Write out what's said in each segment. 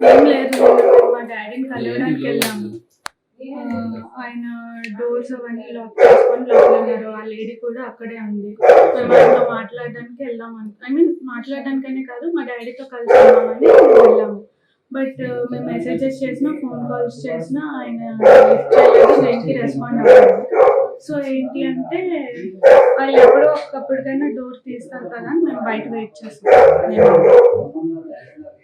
ఏం లేదు మా డాడీని కలవడానికి వెళ్ళాము. ఆయన డోర్స్ అవన్నీ లాక్ చేసుకొని లోపల ఉన్నారు. ఆ లేడీ కూడా అక్కడే ఉంది. మేము ఆయనతో మాట్లాడడానికి వెళ్దాం ఐ మీన్ మాట్లాడడానికనే కాదు మా డాడీతో కలిసి వెళ్దామని వెళ్ళాము బట్ మేము మెసేజెస్ చేసినా ఫోన్ కాల్స్ చేసినా ఆయన లిఫ్ట్ చేయలేదు దేనికి రెస్పాండ్ అవ్వలేదు. సో ఏంటి అంటే వాళ్ళు ఎప్పుడో ఒకప్పటికైనా డోర్ తీస్తారు కదా అని మేము బయట వెయిట్ చేస్తాం.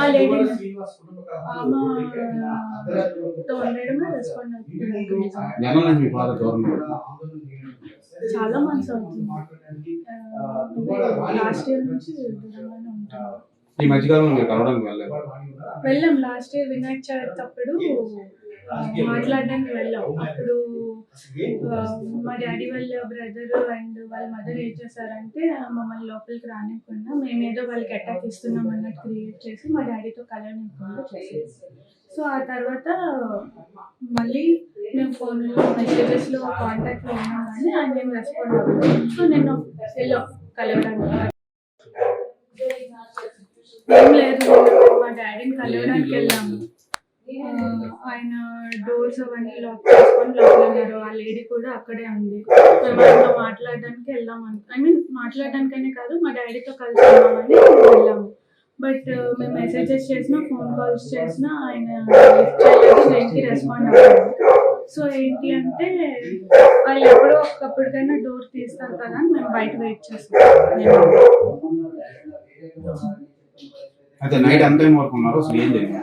ఆ లేడీ చాలా మంత్స్ అవుతుంది. లాస్ట్ ఇయర్ నుంచి దూరంగానే ఈ మధ్యకాలంలో వెళ్ళాం. లాస్ట్ ఇయర్ వినాయక చవితి అప్పుడు మాట్లాడడానికి వెళ్ళాం. అప్పుడు మా డాడీ వాళ్ళ బ్రదర్ అండ్ వాళ్ళ మదర్ ఏం చేశారంటే మమ్మల్ని లోపలికి రానివ్వకుండా మేమేదో వాళ్ళకి అటాక్ ఇస్తున్నాం అన్నట్టు క్రియేట్ చేసి మా డాడీతో కలవనివ్వకుండా చేసేది సో ఆ తర్వాత మళ్ళీ మేము ఫోన్లో మెసేజెస్లో కాంటాక్ట్లో ఉన్నాం కానీ ఆయన ఏం రెస్పాండ్ అవ్వలేదు. సో నేను వెళ్ళాం కలవడానికి. ఏం లేదు మా డాడీని కలవడానికి వెళ్ళాము. ఆయన డోర్స్ అవన్నీ లాక్ చేసుకొని లోపల ఉన్నారు ఆ లేడీ కూడా అక్కడే ఉంది. మేము ఆయనతో మాట్లాడడానికి వెళ్దాం ఐ మీన్ మాట్లాడడానికనే కాదు మా డాడీతో కలిసి ఉన్నామని వెళ్ళాము బట్ uh, మేము మెసేజెస్ చేసినా ఫోన్ కాల్స్ చేసినా ఆయన లిఫ్ట్ చేయలేదు దేనికి రెస్పాండ్ అవ్వలేదు. సో ఏంటి అంటే వాళ్ళు ఎప్పుడో ఒకప్పటికైనా డోర్ తీస్తారు కదా అని మేము బయట వెయిట్ చేస్తాం అయితే నైట్ అంతా టైం వరకు ఉన్నారు? అసలు ఏం జరిగింది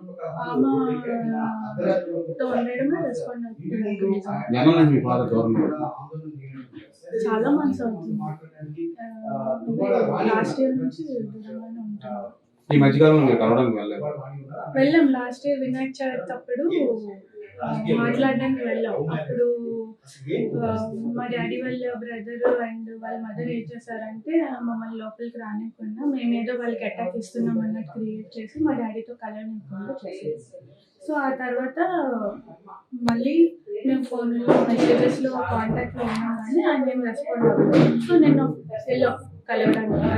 మీ ఫాదర్ చాలా మంత్స్ అవుతుంది. లాస్ట్ ఇయర్ నుంచి దూరంగానే ఉంటాను ఈ మధ్యకాలంలో మీరు కలవడానికి వెళ్ళలేదు? వెళ్ళాం. లాస్ట్ ఇయర్ వినాయక చవితి అప్పుడు మాట్లాడడానికి వెళ్ళాం. అప్పుడు మా డాడీ వాళ్ళ బ్రదర్ అండ్ వాళ్ళ మదర్ ఏం చేశారంటే మమ్మల్ని లోపలికి రానివ్వకుండా మేమేదో వాళ్ళకి అటాక్ ఇస్తున్నాం అన్నట్టు క్రియేట్ చేసి మా డాడీతో కలవనివ్వకుండా చేసేది. సో ఆ తర్వాత మళ్ళీ మేము ఫోన్లో మెసేజెస్లో కాంటాక్ట్లో ఉన్నాం కానీ ఆయన ఏం రెస్పాండ్ అవ్వలేదు. సో నేను వెళ్ళాం కలవడానికి.